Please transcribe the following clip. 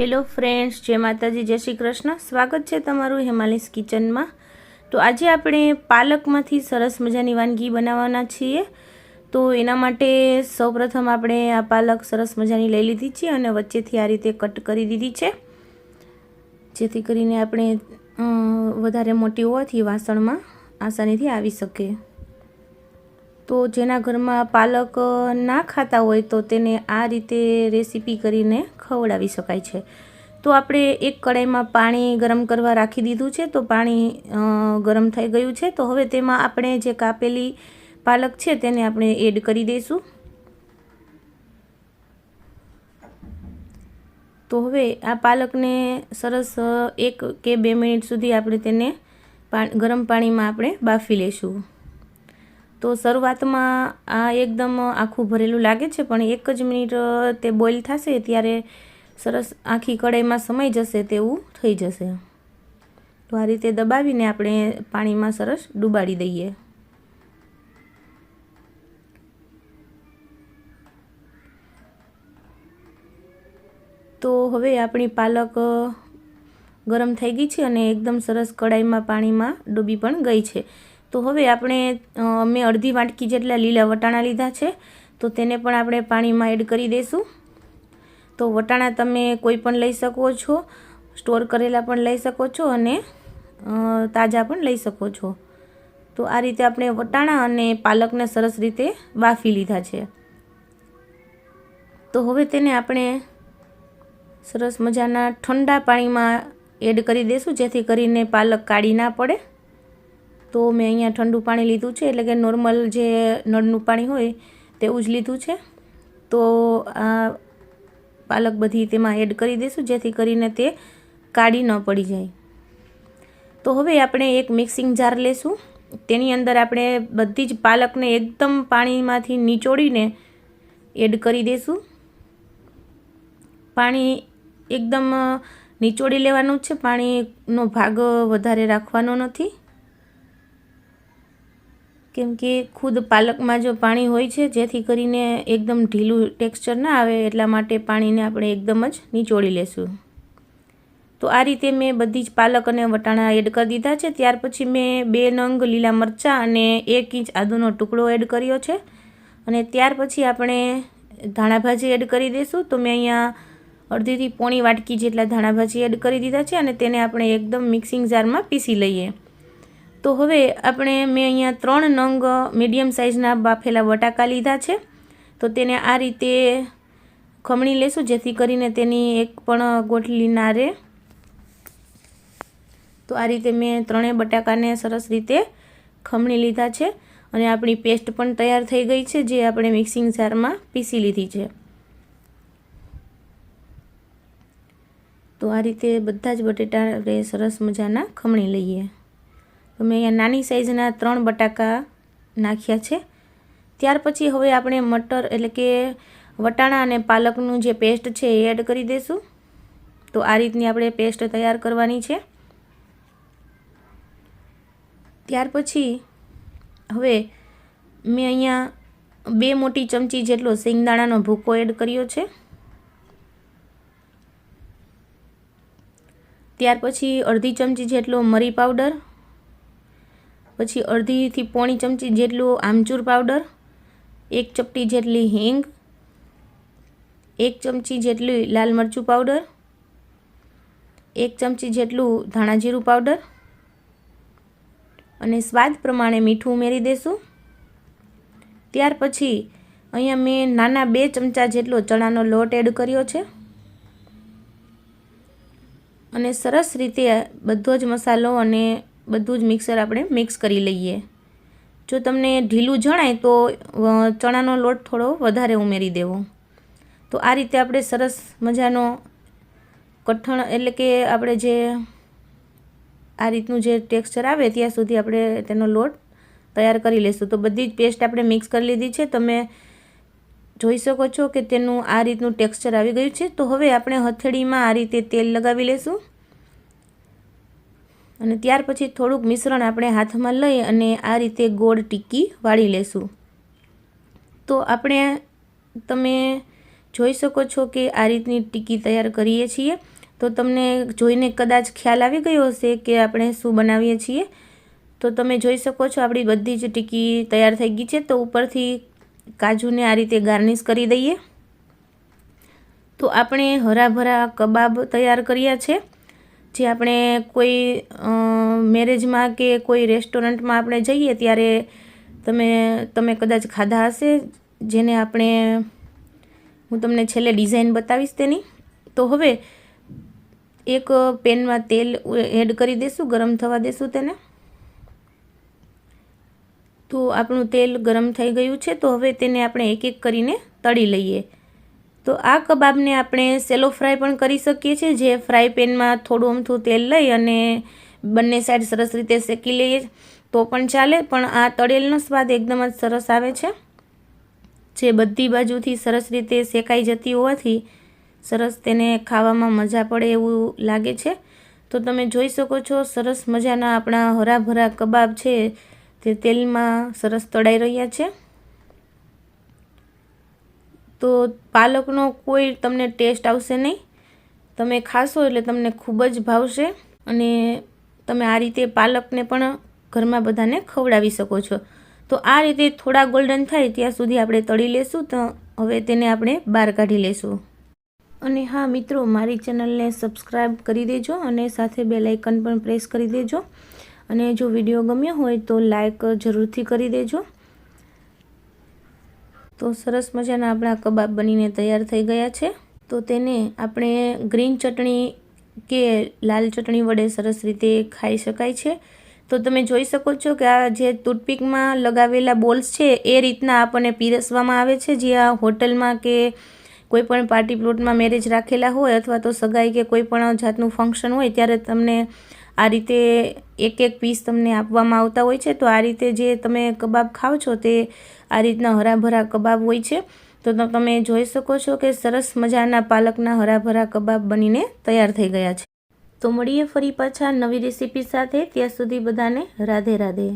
Hello friends જય માતાજી, જય શ્રી કૃષ્ણ. સ્વાગત છે તમારું હેમાલીસ કિચનમાં. તો આજે આપણે પાલકમાંથી સરસ મજાની વાનગી બનાવવાના છીએ. તો એના માટે સૌપ્રથમ આપણે આ પાલક સરસ મજાની લઈ લીધી છે અને વચ્ચેથી આ રીતે કટ કરી દીધી છે. જેથી કરીને આપણે વધારે મોટી હોવાથી વાસણમાં આસાનીથી આવી શકે. તો જેના ઘરમાં પાલક ના ખાતા હોય તો તેને આ રીતે રેસીપી કરીને ખવડાવી શકાય છે. તો આપણે એક કડાઈમાં પાણી ગરમ કરવા રાખી દીધું છે, તો પાણી ગરમ થઈ ગયું છે. તો હવે તેમાં આપણે જે કાપેલી પાલક છે તેને આપણે એડ કરી દઈશું. તો હવે આ પાલકને સરસ એક કે બે મિનિટ સુધી આપણે તેને ગરમ પાણીમાં આપણે બાફી લઈશું તો શરૂઆતમાં આ એકદમ આખું ભરેલું લાગે છે, પણ એક જ મિનિટ તે બોઇલ થશે ત્યારે સરસ આખી કઢાઈમાં સમાઈ જશે તેવું થઈ જશે. તો આ રીતે દબાવીને આપણે પાણીમાં સરસ ડૂબાડી દઈએ. તો હવે આપણી પાલક ગરમ થઈ ગઈ છે અને એકદમ સરસ કઢાઈમાં પાણીમાં ડૂબી પણ ગઈ છે. તો હવે આપણે મેં અડધી વાટકી જેટલા લીલા વટાણા લીધા છે, તો તેને પણ આપણે પાણીમાં એડ કરી દઈશું. તો વટાણા તમે કોઈ પણ લઈ શકો છો, સ્ટોર કરેલા પણ લઈ શકો છો અને તાજા પણ લઈ શકો છો. તો આ રીતે આપણે વટાણા અને પાલકને સરસ રીતે બાફી લીધા છે. તો હવે તેને આપણે સરસ મજાના ઠંડા પાણીમાં એડ કરી દઈશું, જેથી કરીને પાલક કાઢી ના પડે. તો મેં અહીંયા ઠંડુ પાણી લીધું છે, એટલે કે નોર્મલ જે નળનું પાણી હોય તેવું જ લીધું છે. તો આ પાલક બધી તેમાં એડ કરી દઈશું, જેથી કરીને તે કાઢી ન પડી જાય. તો હવે આપણે એક મિક્સિંગ જાર લેશું. તેની અંદર આપણે બધી જ પાલકને એકદમ પાણીમાંથી નીચોડીને એડ કરી દઈશું. પાણી એકદમ નીચોડી લેવાનું છે, પાણીનો ભાગ વધારે રાખવાનો નથી. કેમ કે ખુદ પાલકમાં જો પાણી હોય છે, જેથી કરીને એકદમ ઢીલું ટેક્સચર ના આવે, એટલા માટે પાણીને આપણે એકદમ જ નીચોળી લેશું. તો આ રીતે મેં બધી જ પાલક અને વટાણા એડ કરી દીધા છે. ત્યાર પછી મેં બે નંગ લીલા મરચાં અને એક ઇંચ આદુનો ટુકડો એડ કર્યો છે. અને ત્યાર પછી આપણે ધાણાભાજી એડ કરી દઈશું તો મેં અહીંયા અડધીથી પોણી વાટકી જેટલા ધાણાભાજી એડ કરી દીધા છે અને તેને આપણે એકદમ મિક્સિંગ જારમાં પીસી લઈએ. તો હવે આપણે મેં અહીંયા ત્રણ નંગ મીડિયમ સાઇઝના બાફેલા બટાકા લીધા છે. તો તેને આ રીતે ખમણી લેશું, જેથી કરીને તેની એક પણ ગોઠલી ના રહે. તો આ રીતે મેં ત્રણેય બટાકાને સરસ રીતે ખમણી લીધા છે અને આપણી પેસ્ટ પણ તૈયાર થઈ ગઈ છે, જે આપણે મિક્સિંગ જારમાં પીસી લીધી છે. તો આ રીતે બધા જ બટેટા આપણે સરસ મજાના ખમણી લઈએ. તો મેં અહીંયા નાની સાઇઝના ત્રણ બટાકા નાખ્યા છે. ત્યાર પછી હવે આપણે મટર એટલે કે વટાણા અને પાલકનું જે પેસ્ટ છે એ એડ કરી દઈશું તો આ રીતની આપણે પેસ્ટ તૈયાર કરવાની છે. ત્યાર પછી હવે મેં અહીંયા બે મોટી ચમચી જેટલો સિંગદાણાનો ભૂકો એડ કર્યો છે. ત્યાર પછી અડધી ચમચી જેટલો મરી પાવડર પછી અડધીથી પોણી ચમચી જેટલું આમચૂર પાવડર, એક ચપટી જેટલી હિંગ, એક ચમચી જેટલી લાલ મરચું પાવડર, એક ચમચી જેટલું ધાણાજીરું પાવડર અને સ્વાદ પ્રમાણે મીઠું ઉમેરી દેશું. ત્યાર પછી અહીંયા મેં નાના બે ચમચા જેટલો ચણાનો લોટ એડ કર્યો છે. અને સરસ રીતે બધો જ મસાલો અને બધું જ મિક્સર આપણે મિક્સ કરી લઈએ. જો તમને ઢીલું જણાય તો ચણાનો લોટ થોડો વધારે ઉમેરી દેવો. તો આ રીતે આપણે સરસ મજાનો કઠણ એટલે કે આપણે જે આ રીતનું જે ટેક્સચર આવે ત્યાં સુધી આપણે તેનો લોટ તૈયાર કરી લઈશું તો બધી જ પેસ્ટ આપણે મિક્સ કરી લીધી છે. તમે જોઈ શકો છો કે તેનું આ રીતનું ટેક્સચર આવી ગયું છે. તો હવે આપણે હથેળીમાં આ રીતે તેલ લગાવી લઈશું અને ત્યાર પછી થોડુંક મિશ્રણ આપણે હાથમાં લઈ અને આ રીતે ગોળ ટીકી વાળી લેશું. તો આપણે તમે જોઈ શકો છો કે આ રીતની ટીકી તૈયાર કરીએ છીએ. તો તમને જોઈને કદાચ ખ્યાલ આવી ગયો હશે કે આપણે શું બનાવીએ છીએ. તો તમે જોઈ શકો છો આપણી બધી જ ટીકી તૈયાર થઈ ગઈ છે. તો ઉપરથી કાજુને આ રીતે ગાર્નિશ કરી દઈએ. તો આપણે હરાભરા કબાબ તૈયાર કર્યા છે. જે આપણે કોઈ મેરેજમાં કે કોઈ રેસ્ટોરન્ટમાં આપણે જઈએ ત્યારે તમે તમે કદાચ ખાધા હશે, જેને આપણે, હું તમને છેલ્લે ડિઝાઇન બતાવીશ તેની. તો હવે એક પેનમાં તેલ એડ કરી દઈશું ગરમ થવા દઈશું તેને. તો આપણું તેલ ગરમ થઈ ગયું છે, તો હવે તેને આપણે એક એક કરીને તળી લઈએ. તો આ કબાબને આપણે સેલો ફ્રાય પણ કરી શકીએ છીએ, જે ફ્રાય પેનમાં થોડું અમથું તેલ લઈ અને બંને સાઈડ સરસ રીતે શેકી લઈએ. તો પણ ચાલે, પણ આ તળેલનો સ્વાદ એકદમ જ સરસ આવે છે. જે બધી બાજુથી સરસ રીતે શેકાઈ જતી હોવાથી સરસ તેને ખાવામાં મજા પડે એવું લાગે છે. તો તમે જોઈ શકો છો, સરસ મજાના આપણા હરાભરા કબાબ છે, તે તેલમાં સરસ તળાઈ રહ્યા છે. તો પાલકનો કોઈ તમને ટેસ્ટ આવશે નહીં. તમે ખાશો એટલે તમને ખૂબ જ ભાવશે અને તમે આ રીતે પાલકને પણ ઘરમાં બધાને ખવડાવી શકો છો. તો આ રીતે થોડા ગોલ્ડન થાય ત્યાં સુધી આપણે તળી લેશું તો હવે તેને આપણે બહાર કાઢી લેશું. અને હા, મિત્રો, મારી ચેનલને સબસ્ક્રાઈબ કરી દેજો અને સાથે બે લાઇકન પણ પ્રેસ કરી દેજો. અને જો વીડિયો ગમ્યો હોય તો લાઇક જરૂરથી કરી દેજો. તો સરસ મજાના આપણા કબાબ બનીને તૈયાર થઈ ગયા છે. તો તેને આપણે ગ્રીન ચટણી કે લાલ ચટણી વડે સરસ રીતે ખાઈ શકાય છે. તો તમે જોઈ શકો છો કે આ જે ટૂથપીકમાં લગાવેલા બોલ્સ છે, એ રીતના આપણને પીરસવામાં આવે છે. જે આ હોટલમાં કે કોઈપણ પાર્ટી પ્લોટમાં મેરેજ રાખેલા હોય અથવા તો સગાઈ કે કોઈ પણ જાતનું ફંક્શન હોય, ત્યારે તમને આ રીતે એક એક પીસ તમને આપવામાં આવતા હોય છે. તો આ રીતે જે તમે કબાબ ખાઓ છો તે આ રીતના હરાભરા કબાબ હોય છે. તો તમે જોઈ શકો છો કે સરસ મજાના પાલકના હરાભરા કબાબ બનીને તૈયાર થઈ ગયા છે. તો મળીએ ફરી પાછા નવી રેસીપી સાથે. ત્યાં સુધી બધાને રાધે રાધે.